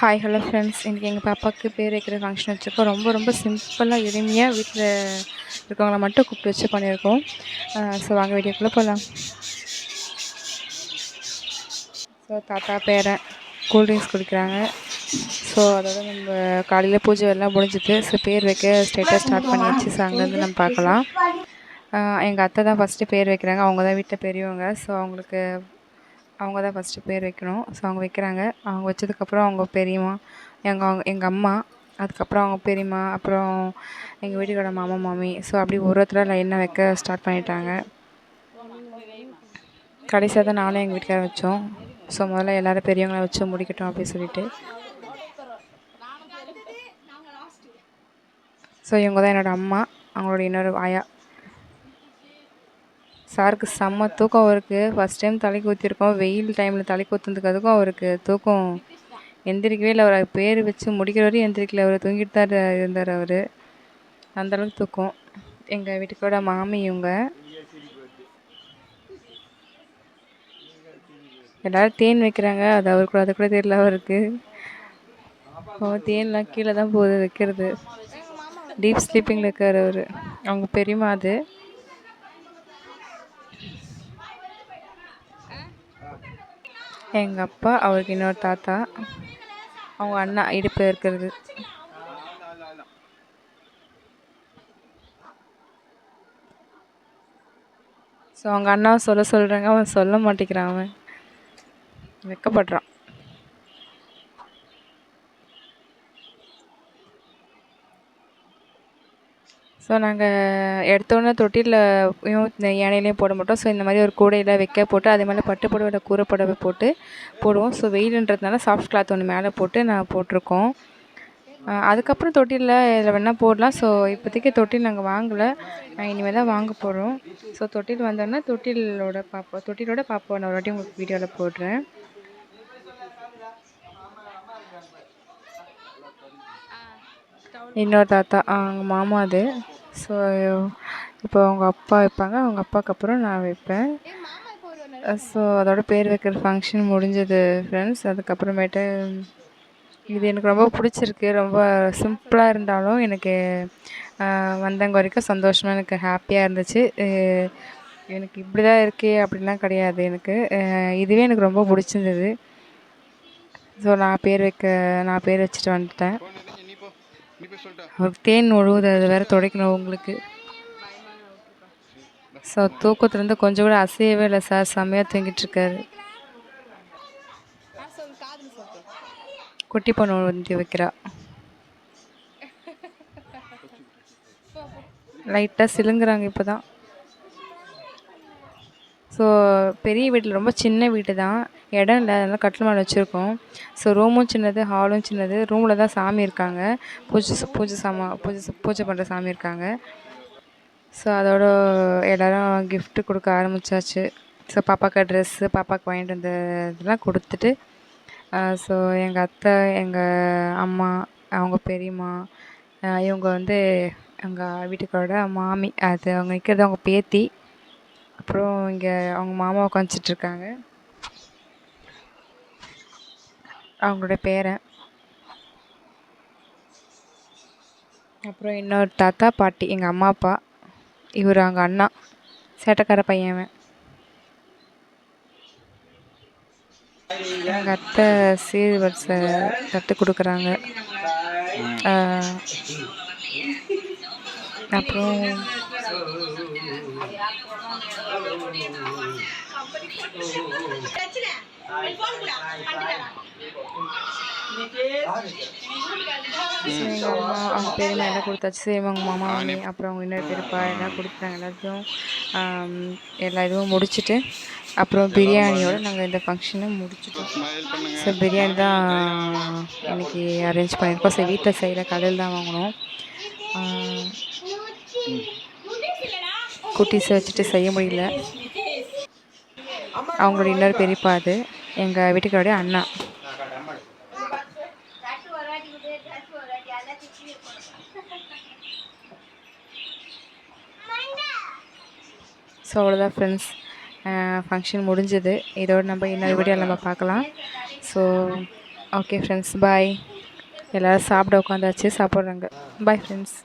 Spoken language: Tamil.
ஹாய் ஹலோ ஃப்ரெண்ட்ஸ் இன்றைக்கி எங்கள் பாப்பாவுக்கு பேர் வைக்கிற ஃபங்க்ஷன் வச்சுருக்கோம். ரொம்ப ரொம்ப சிம்பிளாக எளிமையாக வீட்டில் இருக்கவங்கள மட்டும் கூப்பிட்டு வச்சு பண்ணியிருக்கோம். ஸோ வாங்க வீடியோக்குள்ளே போகலாம் ஸோ தாத்தா பேரன் கூல்ட்ரிங்க்ஸ் குடிக்கிறாங்க. ஸோ அதோட நம்ம காலையில் பூஜை எல்லாம் முடிஞ்சுது ஸோ பேர் வைக்க ஸ்டேட்டாக ஸ்டார்ட் பண்ணி வச்சு ஸோ அங்கேருந்து நம்ம பார்க்கலாம். எங்கள் அத்தை தான் ஃபஸ்ட்டு பேர் வைக்கிறாங்க. அவங்க தான் வீட்டில் பெரியவங்க. ஸோ அவங்களுக்கு அவங்க தான் ஃபஸ்ட்டு பேர் வைக்கணும். ஸோ அவங்க வைக்கிறாங்க. அவங்க வச்சதுக்கப்புறம் அவங்க பெரியம்மா எங்கள் அவங்க எங்கள் அம்மா அதுக்கப்புறம் அவங்க பெரியம்மா அப்புறம் எங்கள் வீட்டுக்கோட மாமா மாமி. ஸோ அப்படி ஒரு ஒருத்தராக லைனாக வைக்க ஸ்டார்ட் பண்ணிட்டாங்க. கடைசியாக தான் நானும் எங்கள் வீட்டுக்கார வச்சோம். ஸோ முதல்ல எல்லோரும் பெரியவங்கள வச்சு முடிக்கட்டும் அப்படின்னு சொல்லிட்டு. ஸோ இவங்க தான் என்னோடய அம்மா. அவங்களோட இன்னொரு ஆயா. சாருக்கு செம்ம தூக்கம் அவருக்கு. ஃபஸ்ட் டைம் தலைக்கு ஊற்றிருக்கோம் வெயில் டைமில் தலைக்கு ஊற்றுனதுக்கு அவருக்கு தூக்கம். எந்திரிக்கவே இல்லை. அவர் பேர் வச்சு முடிக்கிற வரையும் எந்திரிக்கல. அவர் தூங்கிட்டு தான் இருந்தார் அவர். அந்தளவுக்கு தூக்கம். எங்கள் வீட்டுக்கோட மாமி இவங்க. எல்லோரும் தேன் வைக்கிறாங்க. அது அவர் கூட அது கூட தெரியல அவருக்கு. தேன்லாம் கீழே தான் போகுது வைக்கிறது. டீப் ஸ்லீப்பிங்கில் இருக்கார் அவர். அவங்க பெரியம்மா அது. எங்கள் அப்பா அவருக்கு இன்னொரு தாத்தா. அவங்க அண்ணா இடுப்பில் இருக்கிறது. ஸோ அவங்க அண்ணாவை சொல்ல சொல்கிறாங்க அவன் சொல்ல மாட்டேங்கிறான் அவன். வெக்கப்படுறான். ஸோ நாங்கள் எடுத்தோன்னே தொட்டிலில் யானையிலையும் போட மாட்டோம். ஸோ இந்த மாதிரி ஒரு கூடையில் வைக்க போட்டு அதே மாதிரி பட்டு புடவையில் கூரை புடவை போட்டு போடுவோம். ஸோ வெயிலுன்றதுனால சாஃப்ட் கிளாத் ஒன்று மேலே போட்டு நான் போட்டிருக்கோம். அதுக்கப்புறம் தொட்டிலில் இதில் வேணால் போடலாம். ஸோ இப்போதைக்கு தொட்டில் நாங்கள் வாங்கலை. இனிமேல் தான் வாங்க போகிறோம் ஸோ தொட்டில் வந்தோடனே தொட்டிலோட பாப்பா தொட்டிலோட பாப்பாவை நான் ஒரு வாட்டி உங்களுக்கு வீடியோவில் போடுறேன். இன்னொரு தாத்தா அவங்க மாமா அது. ஸோ இப்போ அவங்க அப்பா வைப்பாங்க அவங்க அப்பாவுக்கு அப்புறம் நான் வைப்பேன். ஸோ அதோட பேர் வைக்கிற ஃபங்க்ஷன் முடிஞ்சது ஃப்ரெண்ட்ஸ் அதுக்கப்புறமேட்டு இது எனக்கு ரொம்ப பிடிச்சிருக்கு. ரொம்ப சிம்பிளாக இருந்தாலும் எனக்கு வந்தவங்க வரைக்கும் சந்தோஷமாக எனக்கு ஹாப்பியாக இருந்துச்சு. எனக்கு இப்படி தான் இருக்கே அப்படிலாம் கிடையாது எனக்கு. இதுவே எனக்கு ரொம்ப பிடிச்சிருந்தது. ஸோ நான் பேர் வைக்க நான் பேர் வச்சுட்டு வந்துட்டேன். தேன் ஒழுகுது அது வேற துடைக்கணும் உங்களுக்கு. ஸோ தூக்கத்துலேருந்து கொஞ்சம் கூட அசையவே இல்லை சார் செம்மையாக தூங்கிட்டு இருக்காரு. குட்டி பொண்ணு வந்து வைக்கிறா. லைட்டாக சிலுங்குறாங்க இப்போ தான் ஸோ பெரிய வீட்டில் ரொம்ப சின்ன வீடு தான் இடம் இல்லை அதனால் கட்டில் மேலே வச்சுருக்கோம். ஸோ ரூமும் சின்னது ஹாலும் சின்னது. ரூமில் தான் சாமி இருக்காங்க. பூஜை பூஜை சாமா பூஜை பூஜை பண்ணுற சாமி இருக்காங்க. ஸோ அதோட எல்லோரும் கிஃப்ட்டு கொடுக்க ஆரம்பிச்சாச்சு. ஸோ பாப்பாக்கு ட்ரெஸ்ஸு பாப்பாவுக்கு வாங்கிட்டு வந்த இதெல்லாம் கொடுத்துட்டு ஸோ எங்கள் அத்தை எங்கள் அம்மா அவங்க பெரியம்மா இவங்க வந்து எங்கள் வீட்டுக்காரோட மாமி அது அவங்க நிற்கிறது அவங்க பேத்தி. அப்புறம் இங்கே அவங்க மாமா உட்காந்துச்சிட்ருக்காங்க இருக்காங்க அவங்களோட பேரன் அப்புறம் இன்னொரு தாத்தா பாட்டி எங்கள் அம்மா அப்பா. இவர் அவங்க அண்ணா. சேட்டைக்கார பையன் அவன் எங்கள் அத்தை சீர்வரிசை தட்டு கொடுக்குறாங்க. அப்புறம் எங்கள் அம்மா அவங்க பெரியம்மா எல்லாம் கொடுத்தாச்சு சரி அவங்க மாமா அப்புறம் அவங்க இன்னொரு பெருப்பா எல்லாம் கொடுத்தாங்க. எல்லாத்தையும் எல்லா இதுவும் முடிச்சுட்டு அப்புறம் பிரியாணியோட நாங்கள் இந்த ஃபங்க்ஷனை முடிச்சுட்டோம். ஸோ பிரியாணி தான் இன்னைக்கு அரேஞ்ச் பண்ணியிருக்கோம். ஸோ வீட்டில் செய்கிற கடையில் தான் வாங்கினோம். குட்டீஸை வச்சுட்டு செய்ய முடியல. அவங்களோட இன்னொரு பெரியப்பா அது. எங்கள் வீட்டுக்காரோடைய அண்ணா. ஸோ அவ்வளோதான் ஃப்ரெண்ட்ஸ் ஃபங்க்ஷன் முடிஞ்சது. இதோட நம்ம இன்னொரு வீடியோ நம்ம பார்க்கலாம். ஸோ ஓகே ஃப்ரெண்ட்ஸ் பாய் எல்லோரும் சாப்பிட உட்காந்தாச்சு சாப்பிட்றாங்க. Bye friends